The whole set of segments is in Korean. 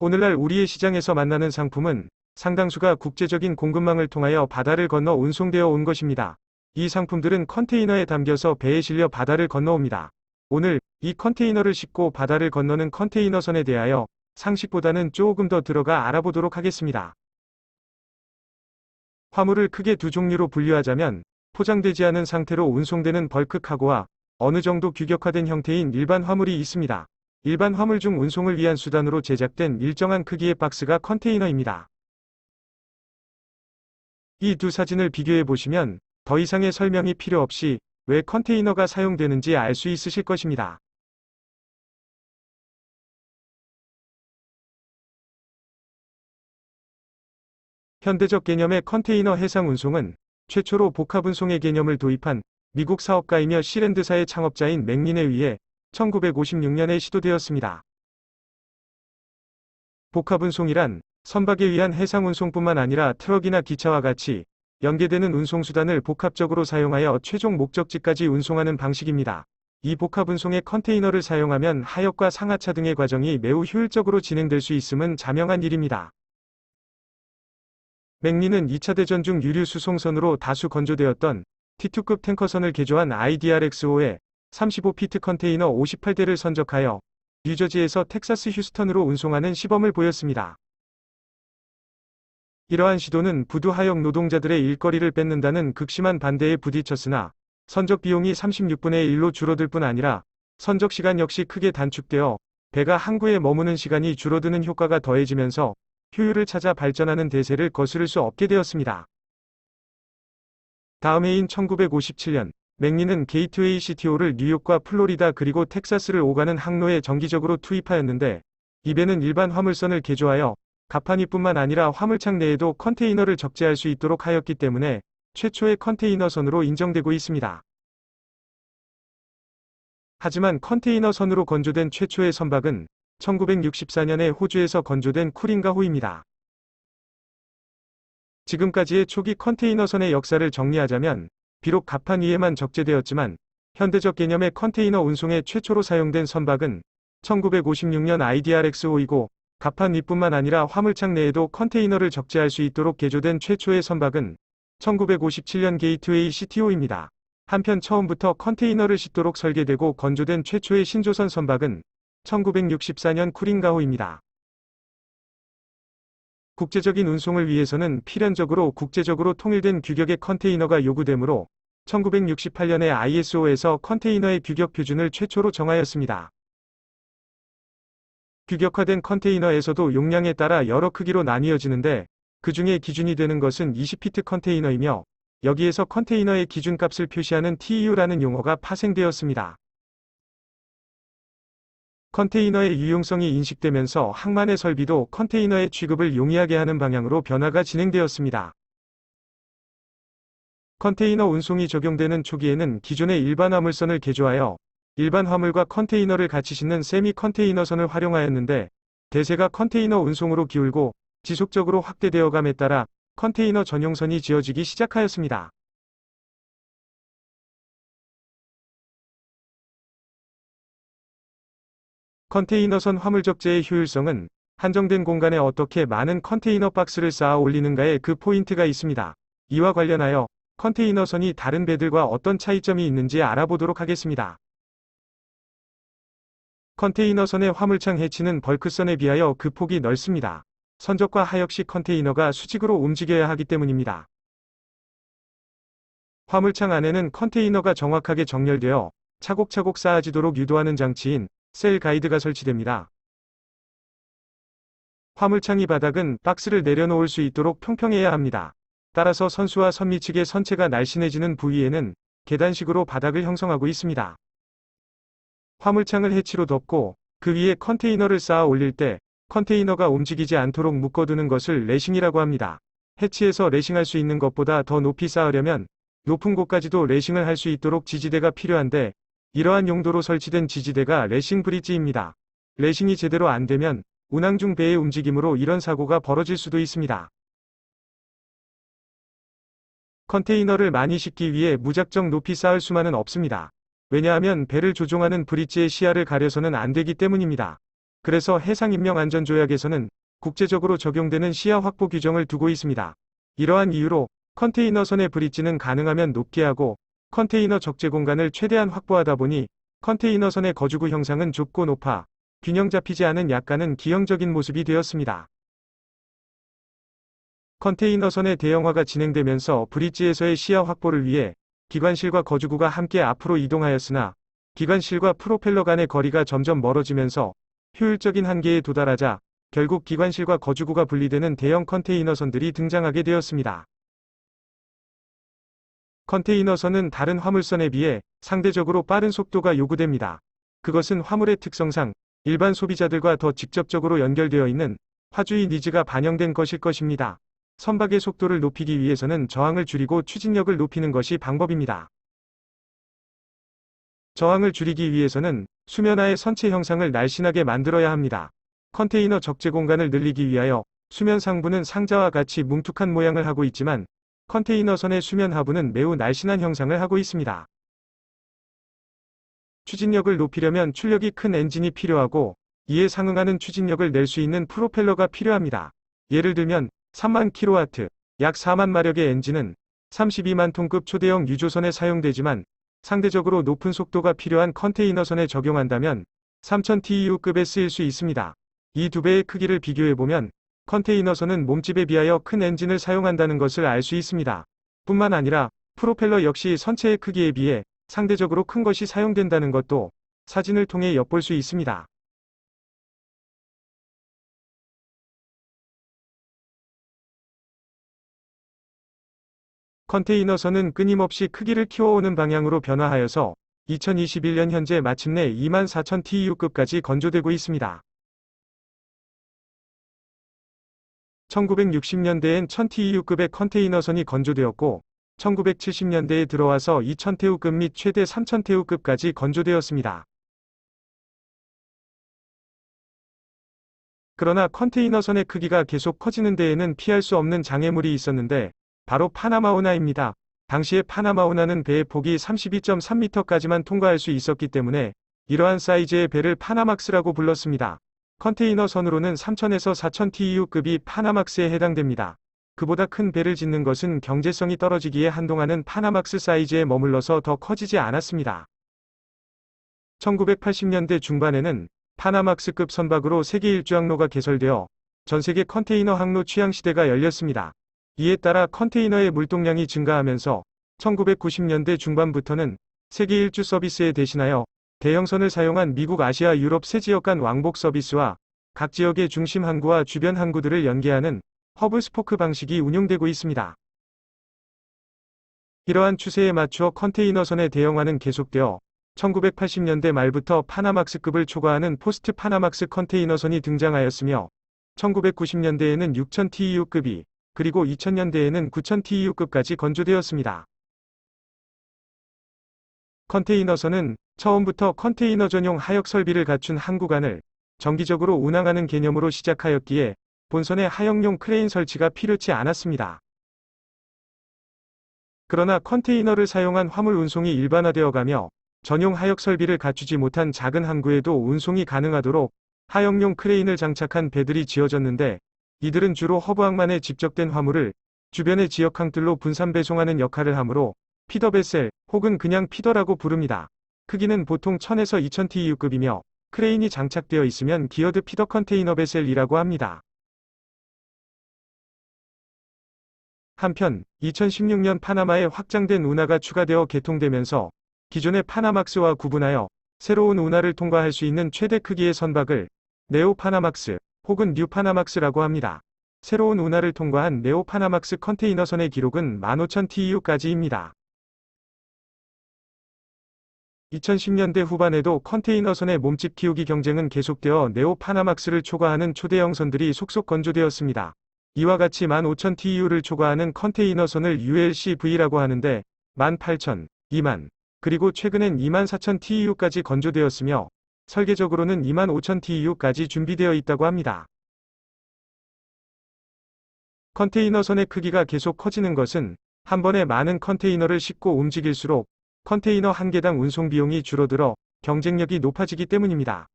오늘날 우리의 시장에서 만나는 상품은 상당수가 국제적인 공급망을 통하여 바다를 건너 운송되어 온 것입니다. 이 상품들은 컨테이너에 담겨서 배에 실려 바다를 건너옵니다. 오늘 이 컨테이너를 싣고 바다를 건너는 컨테이너선에 대하여 상식보다는 조금 더 들어가 알아보도록 하겠습니다. 화물을 크게 두 종류로 분류하자면 포장되지 않은 상태로 운송되는 벌크 카고와 어느 정도 규격화된 형태인 일반 화물이 있습니다. 일반 화물 중 운송을 위한 수단으로 제작된 일정한 크기의 박스가 컨테이너입니다. 이 두 사진을 비교해 보시면 더 이상의 설명이 필요 없이 왜 컨테이너가 사용되는지 알 수 있으실 것입니다. 현대적 개념의 컨테이너 해상 운송은 최초로 복합 운송의 개념을 도입한 미국 사업가이며 시랜드사의 창업자인 맥린에 의해 1956년에 시도되었습니다. 복합 운송이란 선박에 의한 해상 운송뿐만 아니라 트럭이나 기차와 같이 연계되는 운송수단을 복합적으로 사용하여 최종 목적지까지 운송하는 방식입니다. 이 복합 운송의 컨테이너를 사용하면 하역과 상하차 등의 과정이 매우 효율적으로 진행될 수 있음은 자명한 일입니다. 맥리는 2차 대전 중 유류 수송선으로 다수 건조되었던 T2급 탱커선을 개조한 IDRX-5에 35피트 컨테이너 58대를 선적하여 뉴저지에서 텍사스 휴스턴으로 운송하는 시범을 보였습니다. 이러한 시도는 부두 하역 노동자들의 일거리를 뺏는다는 극심한 반대에 부딪혔으나 선적 비용이 36분의 1로 줄어들 뿐 아니라 선적 시간 역시 크게 단축되어 배가 항구에 머무는 시간이 줄어드는 효과가 더해지면서 효율을 찾아 발전하는 대세를 거스를 수 없게 되었습니다. 다음 해인 1957년 맥리는 게이트웨이 CTO를 뉴욕과 플로리다 그리고 텍사스를 오가는 항로에 정기적으로 투입하였는데 이 배는 일반 화물선을 개조하여 가판위뿐만 아니라 화물창 내에도 컨테이너를 적재할 수 있도록 하였기 때문에 최초의 컨테이너선으로 인정되고 있습니다. 하지만 컨테이너선으로 건조된 최초의 선박은 1964년에 호주에서 건조된 쿠링가호입니다. 지금까지의 초기 컨테이너선의 역사를 정리하자면 비록 갑판 위에만 적재되었지만 현대적 개념의 컨테이너 운송에 최초로 사용된 선박은 1956년 IDRX-5이고 갑판 위뿐만 아니라 화물창 내에도 컨테이너를 적재할 수 있도록 개조된 최초의 선박은 1957년 게이트웨이 CTO입니다. 한편 처음부터 컨테이너를 싣도록 설계되고 건조된 최초의 신조선 선박은 1964년 쿠링가호입니다. 국제적인 운송을 위해서는 필연적으로 국제적으로 통일된 규격의 컨테이너가 요구되므로 1968년에 ISO에서 컨테이너의 규격 표준을 최초로 정하였습니다. 규격화된 컨테이너에서도 용량에 따라 여러 크기로 나뉘어지는데 그 중에 기준이 되는 것은 20피트 컨테이너이며 여기에서 컨테이너의 기준값을 표시하는 TEU라는 용어가 파생되었습니다. 컨테이너의 유용성이 인식되면서 항만의 설비도 컨테이너의 취급을 용이하게 하는 방향으로 변화가 진행되었습니다. 컨테이너 운송이 적용되는 초기에는 기존의 일반 화물선을 개조하여 일반 화물과 컨테이너를 같이 싣는 세미 컨테이너선을 활용하였는데 대세가 컨테이너 운송으로 기울고 지속적으로 확대되어 감에 따라 컨테이너 전용선이 지어지기 시작하였습니다. 컨테이너선 화물 적재의 효율성은 한정된 공간에 어떻게 많은 컨테이너 박스를 쌓아 올리는가에 그 포인트가 있습니다. 이와 관련하여 컨테이너선이 다른 배들과 어떤 차이점이 있는지 알아보도록 하겠습니다. 컨테이너선의 화물창 해치는 벌크선에 비하여 그 폭이 넓습니다. 선적과 하역시 컨테이너가 수직으로 움직여야 하기 때문입니다. 화물창 안에는 컨테이너가 정확하게 정렬되어 차곡차곡 쌓아지도록 유도하는 장치인 셀 가이드가 설치됩니다. 화물창이 바닥은 박스를 내려놓을 수 있도록 평평해야 합니다. 따라서 선수와 선미 측의 선체가 날씬해지는 부위에는 계단식으로 바닥을 형성하고 있습니다. 화물창을 해치로 덮고 그 위에 컨테이너를 쌓아 올릴 때 컨테이너가 움직이지 않도록 묶어두는 것을 레싱이라고 합니다. 해치에서 레싱할 수 있는 것보다 더 높이 쌓으려면 높은 곳까지도 레싱을 할 수 있도록 지지대가 필요한데 이러한 용도로 설치된 지지대가 레싱 브릿지입니다. 레싱이 제대로 안 되면 운항 중 배의 움직임으로 이런 사고가 벌어질 수도 있습니다. 컨테이너를 많이 싣기 위해 무작정 높이 쌓을 수만은 없습니다. 왜냐하면 배를 조종하는 브릿지의 시야를 가려서는 안 되기 때문입니다. 그래서 해상인명안전조약에서는 국제적으로 적용되는 시야 확보 규정을 두고 있습니다. 이러한 이유로 컨테이너선의 브릿지는 가능하면 높게 하고 컨테이너 적재 공간을 최대한 확보하다 보니 컨테이너선의 거주구 형상은 좁고 높아 균형 잡히지 않은 약간은 기형적인 모습이 되었습니다. 컨테이너선의 대형화가 진행되면서 브릿지에서의 시야 확보를 위해 기관실과 거주구가 함께 앞으로 이동하였으나 기관실과 프로펠러 간의 거리가 점점 멀어지면서 효율적인 한계에 도달하자 결국 기관실과 거주구가 분리되는 대형 컨테이너선들이 등장하게 되었습니다. 컨테이너선은 다른 화물선에 비해 상대적으로 빠른 속도가 요구됩니다. 그것은 화물의 특성상 일반 소비자들과 더 직접적으로 연결되어 있는 화주의 니즈가 반영된 것일 것입니다. 선박의 속도를 높이기 위해서는 저항을 줄이고 추진력을 높이는 것이 방법입니다. 저항을 줄이기 위해서는 수면하의 선체 형상을 날씬하게 만들어야 합니다. 컨테이너 적재 공간을 늘리기 위하여 수면 상부는 상자와 같이 뭉툭한 모양을 하고 있지만 컨테이너선의 수면 하부는 매우 날씬한 형상을 하고 있습니다. 추진력을 높이려면 출력이 큰 엔진이 필요하고 이에 상응하는 추진력을 낼 수 있는 프로펠러가 필요합니다. 예를 들면 3만 kW, 약 4만 마력의 엔진은 32만 톤급 초대형 유조선에 사용되지만 상대적으로 높은 속도가 필요한 컨테이너선에 적용한다면 3000TEU급에 쓰일 수 있습니다. 이 두 배의 크기를 비교해보면 컨테이너선은 몸집에 비하여 큰 엔진을 사용한다는 것을 알 수 있습니다. 뿐만 아니라 프로펠러 역시 선체의 크기에 비해 상대적으로 큰 것이 사용된다는 것도 사진을 통해 엿볼 수 있습니다. 컨테이너선은 끊임없이 크기를 키워오는 방향으로 변화하여서 2021년 현재 마침내 24,000TEU급까지 건조되고 있습니다. 1960년대엔 1000TEU급의 컨테이너선이 건조되었고 1970년대에 들어와서 2000TEU급 및 최대 3000TEU급까지 건조되었습니다. 그러나 컨테이너선의 크기가 계속 커지는 데에는 피할 수 없는 장애물이 있었는데 바로 파나마운하입니다. 당시에 파나마운하는 배의 폭이 32.3m까지만 통과할 수 있었기 때문에 이러한 사이즈의 배를 파나막스라고 불렀습니다. 컨테이너 선으로는 3000에서 4000TEU급이 파나막스에 해당됩니다. 그보다 큰 배를 짓는 것은 경제성이 떨어지기에 한동안은 파나막스 사이즈에 머물러서 더 커지지 않았습니다. 1980년대 중반에는 파나막스급 선박으로 세계 일주 항로가 개설되어 전세계 컨테이너 항로 취향 시대가 열렸습니다. 이에 따라 컨테이너의 물동량이 증가하면서 1990년대 중반부터는 세계 일주 서비스에 대신하여 대형선을 사용한 미국 아시아 유럽 세 지역 간 왕복 서비스와 각 지역의 중심 항구와 주변 항구들을 연계하는 허브 스포크 방식이 운용되고 있습니다. 이러한 추세에 맞추어 컨테이너선의 대형화는 계속되어 1980년대 말부터 파나막스급을 초과하는 포스트 파나막스 컨테이너선이 등장하였으며 1990년대에는 6000TEU급이 그리고 2000년대에는 9000TEU급까지 건조되었습니다. 컨테이너선은 처음부터 컨테이너 전용 하역 설비를 갖춘 항구간을 정기적으로 운항하는 개념으로 시작하였기에 본선에 하역용 크레인 설치가 필요치 않았습니다. 그러나 컨테이너를 사용한 화물 운송이 일반화되어 가며 전용 하역 설비를 갖추지 못한 작은 항구에도 운송이 가능하도록 하역용 크레인을 장착한 배들이 지어졌는데 이들은 주로 허브항만에 집적된 화물을 주변의 지역 항들로 분산 배송하는 역할을 하므로 피더베셀 혹은 그냥 피더라고 부릅니다. 크기는 보통 1000에서 2000TEU급이며 크레인이 장착되어 있으면 기어드 피더 컨테이너 베셀이라고 합니다. 한편 2016년 파나마에 확장된 운하가 추가되어 개통되면서 기존의 파나막스와 구분하여 새로운 운하를 통과할 수 있는 최대 크기의 선박을 네오 파나막스 혹은 뉴 파나막스라고 합니다. 새로운 운하를 통과한 네오 파나막스 컨테이너선의 기록은 15,000TEU까지입니다. 2010년대 후반에도 컨테이너선의 몸집 키우기 경쟁은 계속되어 네오 파나막스를 초과하는 초대형 선들이 속속 건조되었습니다. 이와 같이 15,000TEU를 초과하는 컨테이너선을 ULCV라고 하는데 18,000, 2만, 그리고 최근엔 24,000TEU까지 건조되었으며 설계적으로는 25,000TEU까지 준비되어 있다고 합니다. 컨테이너선의 크기가 계속 커지는 것은 한 번에 많은 컨테이너를 싣고 움직일수록 컨테이너 한 개당 운송 비용이 줄어들어 경쟁력이 높아지기 때문입니다.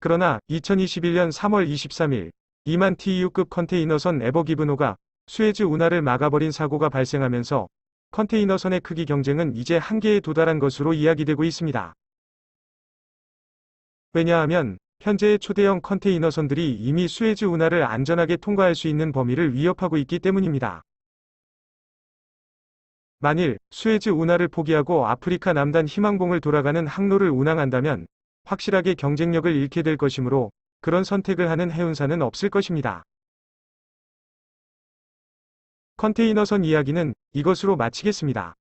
그러나 2021년 3월 23일 2만 TEU급 컨테이너선 에버기브노가 수에즈 운하를 막아버린 사고가 발생하면서 컨테이너선의 크기 경쟁은 이제 한계에 도달한 것으로 이야기되고 있습니다. 왜냐하면 현재의 초대형 컨테이너선들이 이미 수에즈 운하를 안전하게 통과할 수 있는 범위를 위협하고 있기 때문입니다. 만일 수에즈 운하를 포기하고 아프리카 남단 희망봉을 돌아가는 항로를 운항한다면 확실하게 경쟁력을 잃게 될 것이므로 그런 선택을 하는 해운사는 없을 것입니다. 컨테이너선 이야기는 이것으로 마치겠습니다.